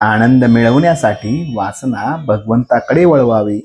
आनंद मिळवण्यासाठी वासना भगवंताकडे वळवावी.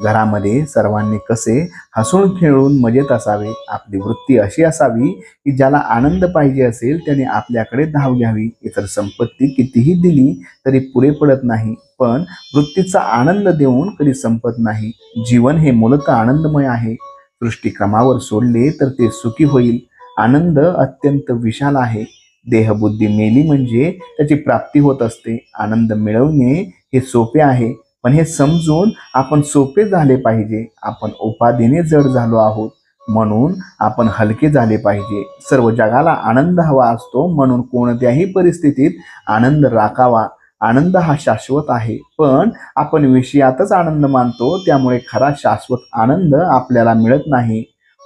घरामध्ये सर्वांनी कसे हसून खेळून मजेत असावे आपली वृत्ती अशी असावी की ज्याला आनंद पाहिजे असेल त्याने आपल्याकडे धाव घ्यावी. इतर संपत्ती कितीही दिली तरी पुरे पडत नाही पण वृत्तीचा आनंद देऊन कधी संपत नाही. जीवन हे मूलतः आनंदमय आहे. सृष्टीक्रमावर सोडले तर ते सुखी होईल. आनंद अत्यंत विशाल आहे. देहबुद्धी मेली म्हणजे त्याची प्राप्ती होत असते आनंद मिळवणे हे सोपे आहे. पण हे समजून आपण सोपे झाले पाहिजे. आपण उपाधीने जड झालो आहोत म्हणून आपण हलके झाले पाहिजे. सर्व जगाला आनंद हवा असतो म्हणून कोणत्याही परिस्थितीत आनंद राखावा. आनंद हा शाश्वत आहे. पण आपण विषयातच आनंद मानतो त्यामुळे खरा शाश्वत आनंद आपल्याला मिळत नाही.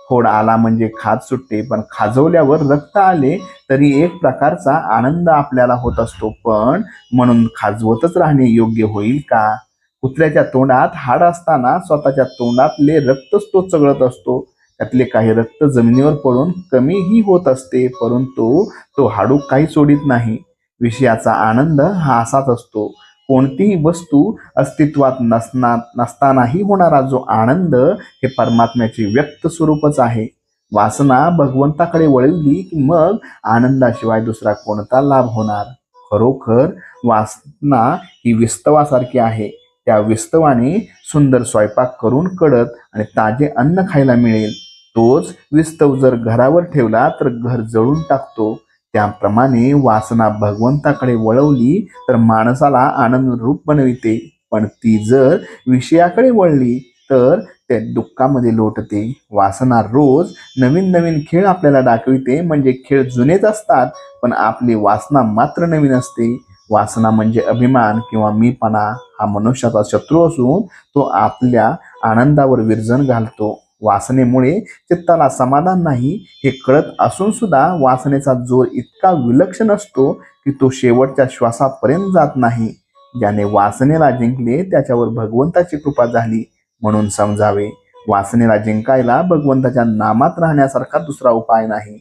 फोड आला म्हणजे खाज सुटते पण खाजवल्यावर रक्त आले तरी एक प्रकारचा आनंद आपल्याला होत असतो. पण म्हणून खाजवतच राहणे योग्य होईल का? कुत्र्याच्या तोंडात हाड असताना स्वतःच्या तोंडातले रक्तच तो चघळत असतो. त्यातले काही रक्त जमिनीवर पडून कमीही होत असते परंतु तो हाडू काही सोडित नाही. विषयाचा आनंद हा असाच असतो. कोणतीही वस्तू अस्तित्वात नसना नसतानाही होणारा जो आनंद हे परमात्म्याचे व्यक्त स्वरूपच आहे. वासना भगवंताकडे वळवली की मग आनंदाशिवाय दुसरा कोणता लाभ होणार? खरोखर वासना ही विस्तवासारखी आहे. त्या विस्तवाने सुंदर स्वयंपाक करून कडत आणि ताजे अन्न खायला मिळेल. तोच विस्तव जर घरावर ठेवला तर घर जळून टाकतो. त्याप्रमाणे वासना भगवंताकडे वळवली तर माणसाला आनंद रूप बनविते. पण ती जर विषयाकडे वळली तर त्या दुःखामध्ये लोटते. वासना रोज नवीन नवीन खेळ आपल्याला दाखविते. म्हणजे खेळ जुनेच असतात पण आपली वासना मात्र नवीन असते. वासना म्हणजे अभिमान किंवा मीपणा. हा मनुष्याचा शत्रू असून तो आपल्या आनंदावर विरजन घालतो. वासनेमुळे चित्ताला समाधान नाही हे कळत असून सुद्धा वासनेचा जोर इतका विलक्षण असतो की तो शेवटच्या श्वासापर्यंत जात नाही. ज्याने वासनेला जिंकले त्याच्यावर भगवंताची कृपा झाली. म्हणून समजावे. वासनेला जिंकायला भगवंताच्या नामात राहण्यासारखा दुसरा उपाय नाही.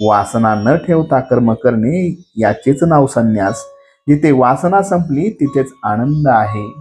वासना न ठेवता कर्म करणे याचेच नाव संन्यास. जिथे वासना संपली तिथेच आनंद आहे.